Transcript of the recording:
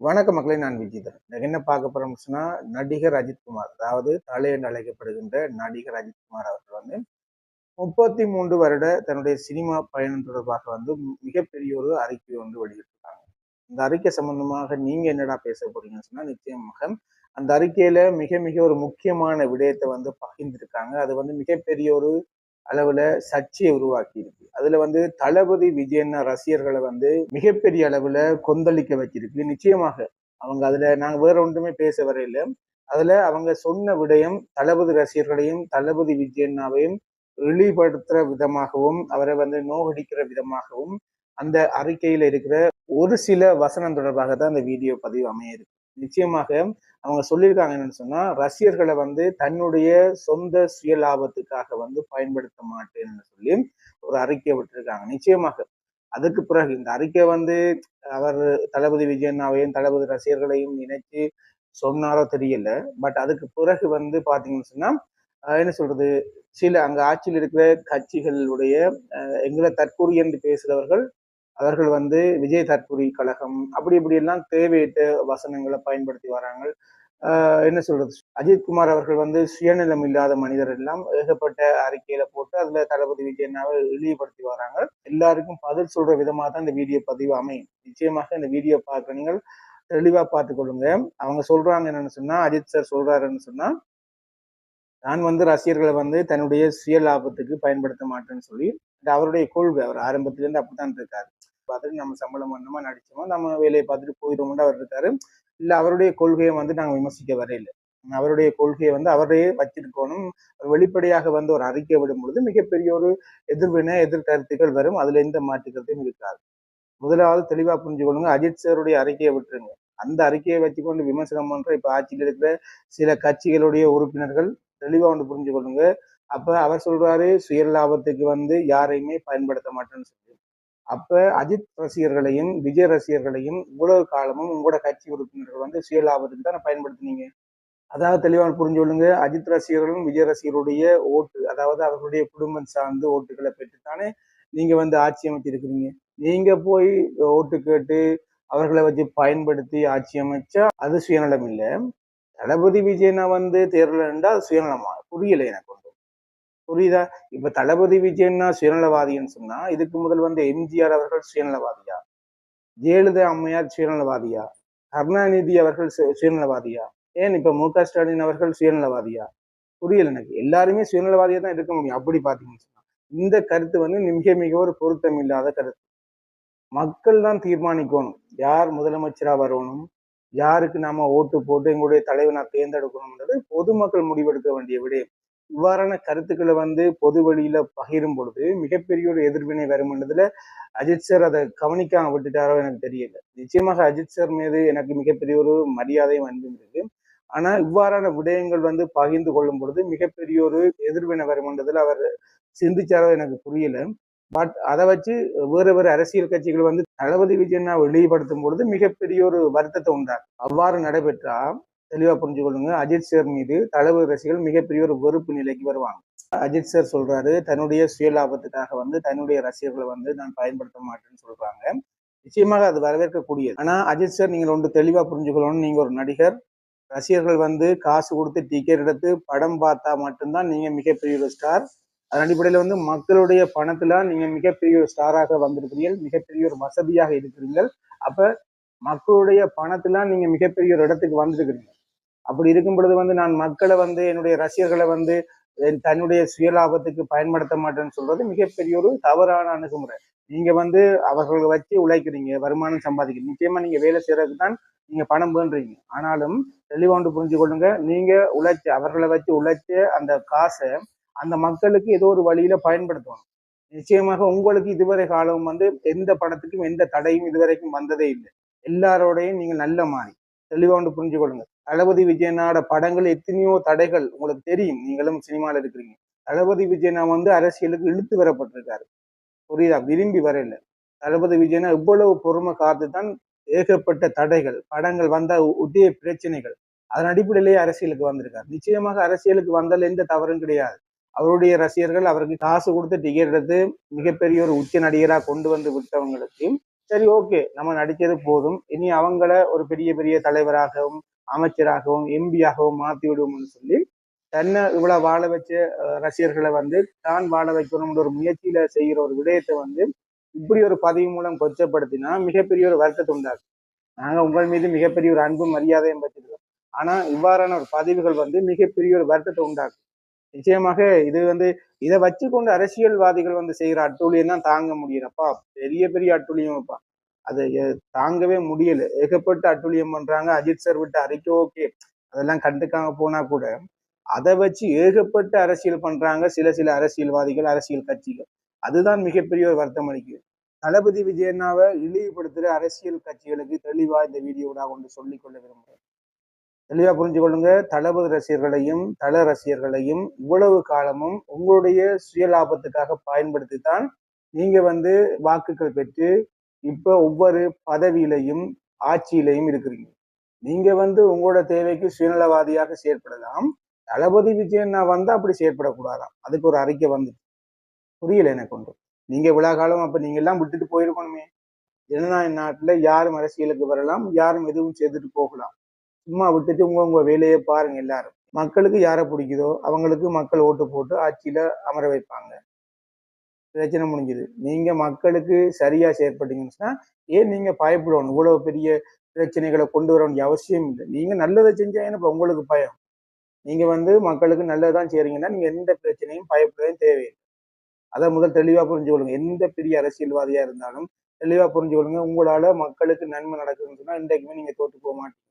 வணக்க மக்களை நான் விஜிதன். என்ன பார்க்க போறோம்னு சொன்னால் நடிகர் அஜித்குமார் அதாவது தலை என்று அழைக்கப்படுகின்ற நடிகர் அஜித்குமார் அவர்கள் வந்து முப்பத்தி மூன்று வருட தன்னுடைய சினிமா பயணம் தொடர்பாக வந்து மிகப்பெரிய ஒரு அறிக்கை ஒன்று வெளியிட்டிருக்காங்க. இந்த அறிக்கை சம்பந்தமாக நீங்க என்னடா பேச போறீங்கன்னு சொன்னா நிச்சயமாக அந்த அறிக்கையில மிக மிக ஒரு முக்கியமான விடயத்தை வந்து பகிர்ந்திருக்காங்க. அது வந்து மிகப்பெரிய ஒரு அளவுல சர்ச்சையை உருவாக்கி இருக்கு அதுல வந்து தளபதி விஜயன் ரசிகர்களை வந்து மிகப்பெரிய அளவுல கொந்தளிக்க வச்சிருக்கு நிச்சயமாக அவங்க அதுல நாங்க வேற ஒன்றுமே பேச வரையில அதுல அவங்க சொன்ன விடயம் தளபதி ரசிகர்களையும் தளபதி விஜயண்ணாவையும் இழிவுபடுத்துற விதமாகவும் அவரை வந்து நோகடிக்கிற விதமாகவும் அந்த அறிக்கையில இருக்கிற ஒரு சில வசனம் தொடர்பாக தான் அந்த வீடியோ பதிவு அமையிருக்கு நிச்சயமாக அவங்க சொல்லியிருக்காங்க என்னன்னு சொன்னா ரஷ்யர்களை வந்து தன்னுடைய சொந்த சுய லாபத்துக்காக வந்து பயன்படுத்த மாட்டேன்னு சொல்லி ஒரு அறிக்கை விட்டுருக்காங்க. நிச்சயமாக அதுக்கு பிறகு இந்த அறிக்கை வந்து அவர் தளபதி விஜயண்ணாவையும் தளபதி ரசிகர்களையும் நினைச்சு சொன்னாரோ தெரியல. பட் அதுக்கு பிறகு வந்து பாத்தீங்கன்னு சொன்னா என்ன சொல்றது? சில அங்க ஆட்சியில் இருக்கிற கட்சிகளுடைய எங்களை தற்கூறி என்று பேசுகிறவர்கள் அவர்கள் வந்து விஜய் தற்கொலை கழகம் அப்படி இப்படி எல்லாம் வசனங்களை பயன்படுத்தி வராங்க. என்ன சொல்றது? அஜித்குமார் அவர்கள் வந்து சுயநலம் இல்லாத மனிதர் எல்லாம் ஏகப்பட்ட அறிக்கையில போட்டு அதுல தளபதி விஜயனாவை இழிவுபடுத்தி வராங்க. எல்லாருக்கும் பதில் சொல்ற விதமா தான் இந்த வீடியோ பதிவு அமையும். நிச்சயமாக இந்த வீடியோ பார்க்க நீங்கள் தெளிவா பார்த்து கொள்ளுங்க. அவங்க சொல்றாங்க என்னன்னு சொன்னா அஜித் சார் சொல்றாருன்னு சொன்னா நான் வந்து ரசிகர்களை வந்து தன்னுடைய சுய லாபத்துக்கு பயன்படுத்த மாட்டேன்னு சொல்லி இது அவருடைய கொள்கை. அவர் ஆரம்பத்துலேருந்து அப்படித்தான் இருக்காரு. பார்த்துட்டு நம்ம சம்பளம் பண்ணோமா நடிச்சோமா நம்ம வேலையை பார்த்துட்டு போயிடுவோம்னு அவர் இருக்காரு. இல்லை அவருடைய கொள்கையை வந்து நாங்கள் விமர்சிக்க வரையில. அவருடைய கொள்கையை வந்து அவரையே வச்சிருக்கணும். வெளிப்படையாக வந்து ஒரு அறிக்கை விடும் பொழுது மிகப்பெரிய ஒரு எதிர்வினை எதிர்கருத்துக்கள் வரும். அதுல எந்த மாற்றுக்கருத்தையும் இருக்காது. முதலாவது தெளிவா புரிஞ்சுக்கொள்ளுங்க அஜித் சாருடைய அறிக்கையை விட்டுருங்க. அந்த அறிக்கையை வச்சுக்கொண்டு விமர்சனம் பண்ற இப்ப ஆட்சியில் இருக்கிற சில கட்சிகளுடைய உறுப்பினர்கள் தெளிவாக ஒன்று புரிஞ்சு கொள்ளுங்க அப்போ அவர் சொல்றாரு சுய லாபத்துக்கு வந்து யாரையுமே பயன்படுத்த மாட்டேன்னு சொல்லி. அப்போ அஜித் ரசிகர்களையும் விஜய் ரசிகர்களையும் இவ்வளவு காலமும் உங்களோட கட்சி உறுப்பினர்கள் வந்து சுய லாபத்துக்கு தானே பயன்படுத்தினீங்க? அதாவது தெளிவாக புரிஞ்சு கொள்ளுங்க அஜித் ரசிகர்களும் விஜய் ரசிகருடைய ஓட்டு அதாவது அவர்களுடைய குடும்பம் சார்ந்து ஓட்டுகளை பெற்றுத்தானே நீங்க வந்து ஆட்சி அமைச்சிருக்கிறீங்க. நீங்க போய் ஓட்டு கேட்டு அவர்களை வச்சு பயன்படுத்தி ஆட்சி அமைச்சா அது சுயநலம் இல்லை. தளபதி விஜயனை வந்து தேர்தல் என்றால் சுயநலமா? புரியல எனக்கு ஒன்று புரியுதா? இப்ப தளபதி விஜயன்னா சுயநலவாதின்னு சொன்னா இதுக்கு முதல் வந்து எம்ஜிஆர் அவர்கள் சுயநலவாதியா? ஜெயலலிதா அம்மையார் சுயநலவாதியா? கருணாநிதி அவர்கள் சுயநலவாதியா? ஏன் இப்ப மு க ஸ்டாலின் அவர்கள் சுயநலவாதியா? புரியல எனக்கு. எல்லாருமே சுயநலவாதியா தான் இருக்க முடியும். அப்படி பாத்தீங்கன்னு சொன்னா. இந்த கருத்து வந்து மிக மிக ஒரு பொருத்தம் இல்லாத கருத்து. மக்கள் தான் தீர்மானிக்கணும். யார் முதலமைச்சரா வரணும்? யாருக்கு நாம ஓட்டு போட்டு எங்களுடைய தலைவனை தேர்ந்தெடுக்கணும்ன்றது பொதுமக்கள் முடிவெடுக்க வேண்டிய விடயம். இவ்வாறான கருத்துக்களை வந்து பொது வழியில பகிரும் பொழுது மிகப்பெரிய ஒரு எதிர்வினை வரும்ன்றதுல அஜித் சார் அதை கவனிக்காம விட்டுட்டாரோ எனக்கு தெரியல. நிச்சயமாக அஜித் சார் மீது எனக்கு மிகப்பெரிய ஒரு மரியாதையும் அன்பும் இருக்கு. ஆனா இவ்வாறான விடயங்கள் வந்து பகிர்ந்து கொள்ளும் பொழுது மிகப்பெரிய ஒரு எதிர்வினை வரும்ன்றதுல அவர் சிந்திச்சாரோ எனக்கு புரியல. பட் அதை வச்சு வேறு வேறு அரசியல் கட்சிகள் வந்து தளபதி விஜயனா வெளிப்படுத்தும் பொழுது மிகப்பெரிய ஒரு வருத்தத்தை உண்டாகும் அவ்வாறு நடைபெற்றா தெளிவாக புரிஞ்சு கொள்ளுங்க அஜித் சார் மீது தளபதி ரசிகர்கள் மிகப்பெரிய ஒரு வெறுப்பு நிலைக்கு வருவாங்க. அஜித் சார் சொல்றாரு தன்னுடைய சுயலாபத்துக்காக வந்து தன்னுடைய ரசிகர்களை வந்து நான் பயன்படுத்த மாட்டேன்னு சொல்றாங்க. நிச்சயமாக அது வரவேற்கக்கூடியது. ஆனா அஜித் சார் நீங்கள் ஒன்று தெளிவா புரிஞ்சுக்கணும்னு நீங்க ஒரு நடிகர். ரசிகர்கள் வந்து காசு கொடுத்து டிக்கெட் எடுத்து படம் பார்த்தா மட்டும்தான் நீங்க மிகப்பெரிய ஒரு ஸ்டார். அதன் அடிப்படையில் வந்து மக்களுடைய பணத்துல நீங்க மிகப்பெரிய ஒரு ஸ்டாராக வந்திருக்கிறீர்கள் மிகப்பெரிய ஒரு வசதியாக இருக்கிறீர்கள். அப்ப மக்களுடைய பணத்துல நீங்க மிகப்பெரிய ஒரு இடத்துக்கு வந்திருக்கிறீங்க. அப்படி இருக்கும் பொழுது வந்து நான் மக்களை வந்து என்னுடைய ரசிகர்களை வந்து தன்னுடைய சுயலாபத்துக்கு பயன்படுத்த மாட்டேன்னு சொல்றது மிகப்பெரிய ஒரு தவறான அணுகுமுறை. நீங்க வந்து அவர்களை வச்சு உழைக்கிறீங்க வருமானம் சம்பாதிக்கிறீங்க. நிச்சயமா நீங்க வேலை செய்யறதுக்கு தான் நீங்க பணம் வேண்டுறீங்க. ஆனாலும் தெளிவாண்டு புரிஞ்சு கொள்ளுங்க நீங்க உழைச்ச அவர்களை வச்சு உழைச்ச அந்த காசை அந்த மக்களுக்கு ஏதோ ஒரு வழியில பயன்படுத்தணும் நிச்சயமாக உங்களுக்கு இதுவரை காலம் வந்து எந்த படத்துக்கும் எந்த தடையும் இதுவரைக்கும் வந்ததே இல்லை. எல்லாரோடையும் நீங்க நல்ல மாதிரி தெளிவாக ஒன்று புரிஞ்சு கொள்ளுங்க தளபதி விஜயனோட படங்கள் எத்தனையோ தடைகள் உங்களுக்கு தெரியும். நீங்களும் சினிமாவில் இருக்கிறீங்க. தளபதி விஜயனா வந்து அரசியலுக்கு இழுத்து வரப்பட்டிருக்காரு. புரியுதா? விரும்பி வரையில தளபதி விஜயனா இவ்வளவு பொறுமை காத்து தான் ஏகப்பட்ட தடைகள் படங்கள் வந்த உத்திய பிரச்சனைகள். அதன் அடிப்படையிலேயே அரசியலுக்கு வந்திருக்காரு. நிச்சயமாக அரசியலுக்கு வந்தால் எந்த தவறும் கிடையாது. அவருடைய ரசிகர்கள் அவருக்கு காசு கொடுத்து டிக்கெட் எடுத்து மிகப்பெரிய ஒரு உச்ச நடிகரா கொண்டு வந்து விட்டவங்களுக்கு சரி ஓகே நம்ம நடிச்சது போதும். இனி அவங்கள ஒரு பெரிய பெரிய தலைவராகவும் அமைச்சராகவும் எம்பியாகவும் மாத்தி விடுவோம்னு சொல்லி தன்னை இவ்வளவு வாழ வச்ச ரசிகர்களை வந்து தான் வாழ வைக்கணும்ன்ற ஒரு முயற்சியில செய்கிற ஒரு விடயத்தை வந்து இப்படி ஒரு பதவி மூலம் கொச்சப்படுத்தினா மிகப்பெரிய ஒரு வருத்தத்தை உண்டாகும் நாங்க உங்கள் மீது மிகப்பெரிய ஒரு அன்பும் மரியாதையும் வச்சிருக்கோம். ஆனால் இவ்வாறான ஒரு பதவிகள் வந்து மிகப்பெரிய ஒரு வருத்தத்தை உண்டாக்கும். நிச்சயமாக இது வந்து இதை வச்சுக்கொண்டு அரசியல்வாதிகள் வந்து செய்கிற அட்டூழியம் தான் தாங்க முடியலப்பா பெரிய பெரிய அட்டூழியம்ப்பா அதை தாங்கவே முடியல. ஏகப்பட்ட அட்டூழியம் பண்றாங்க. அஜித் சார் விட்டு அறிக்கை ஓகே அதெல்லாம் கண்டுக்காம போனா கூட அதை வச்சு ஏகப்பட்ட அரசியல் பண்றாங்க சில சில அரசியல்வாதிகள் அரசியல் கட்சிகள். அதுதான் மிகப்பெரிய ஒரு வருத்தம் அளிக்குது. தளபதி விஜயண்ணாவை இழிவுபடுத்துகிற அரசியல் கட்சிகளுக்கு தெளிவாக இந்த வீடியோட கொண்டு சொல்லிக் கொள்ள விரும்புகிறேன். தெளிவா புரிஞ்சு கொள்ளுங்க தளபதி ரசிகர்களையும் தள ரசிகர்களையும் இவ்வளவு காலமும் உங்களுடைய சுய லாபத்துக்காக பயன்படுத்தி தான் நீங்க வந்து வாக்குகள் பெற்று இப்ப ஒவ்வொரு பதவியிலையும் ஆட்சியிலையும் இருக்கிறீங்க. நீங்க வந்து உங்களோட தேவைக்கு சுயநலவாதியாக செயற்படலாம். தளபதி விஜயண்ணா வந்து அப்படி செயற்படக்கூடாதாம். அதுக்கு ஒரு அறிக்கை வந்து புரியல எனக்கு ஒன்று நீங்க விழா காலம் அப்ப நீங்க எல்லாம் விட்டுட்டு போயிருக்கணுமே. ஜனநாயக நாட்டுல யாரும் அரசியலுக்கு வரலாம் யாரும் எதுவும் செய்துட்டு போகலாம். சும்மா விட்டுட்டு உங்க உங்க வேலையை பாருங்க எல்லாரும். மக்களுக்கு யாரை பிடிக்குதோ அவங்களுக்கு மக்கள் ஓட்டு போட்டு ஆட்சியில அமர வைப்பாங்க. பிரச்சனை முடிஞ்சுது. நீங்க மக்களுக்கு சரியா செயற்பட்டீங்கன்னு ஏன் நீங்க பயப்படணும்? இவ்வளவு பெரிய பிரச்சனைகளை கொண்டு வர வேண்டிய அவசியம் இல்லை. நீங்க நல்லதை செஞ்சா என்ன உங்களுக்கு பயம். நீங்க வந்து மக்களுக்கு நல்லதான் செய்றீங்கன்னா நீங்க எந்த பிரச்சனையும் பயப்படவே தேவையில்லை. அதை முதல் தெளிவா புரிஞ்சு கொள்ளுங்க. எந்த பெரிய அரசியல்வாதியா இருந்தாலும் தெளிவா புரிஞ்சு கொள்ளுங்க. உங்களால மக்களுக்கு நன்மை நடக்குதுன்னு சொன்னா இன்றைக்குமே நீங்க தோற்று போக மாட்டீங்க.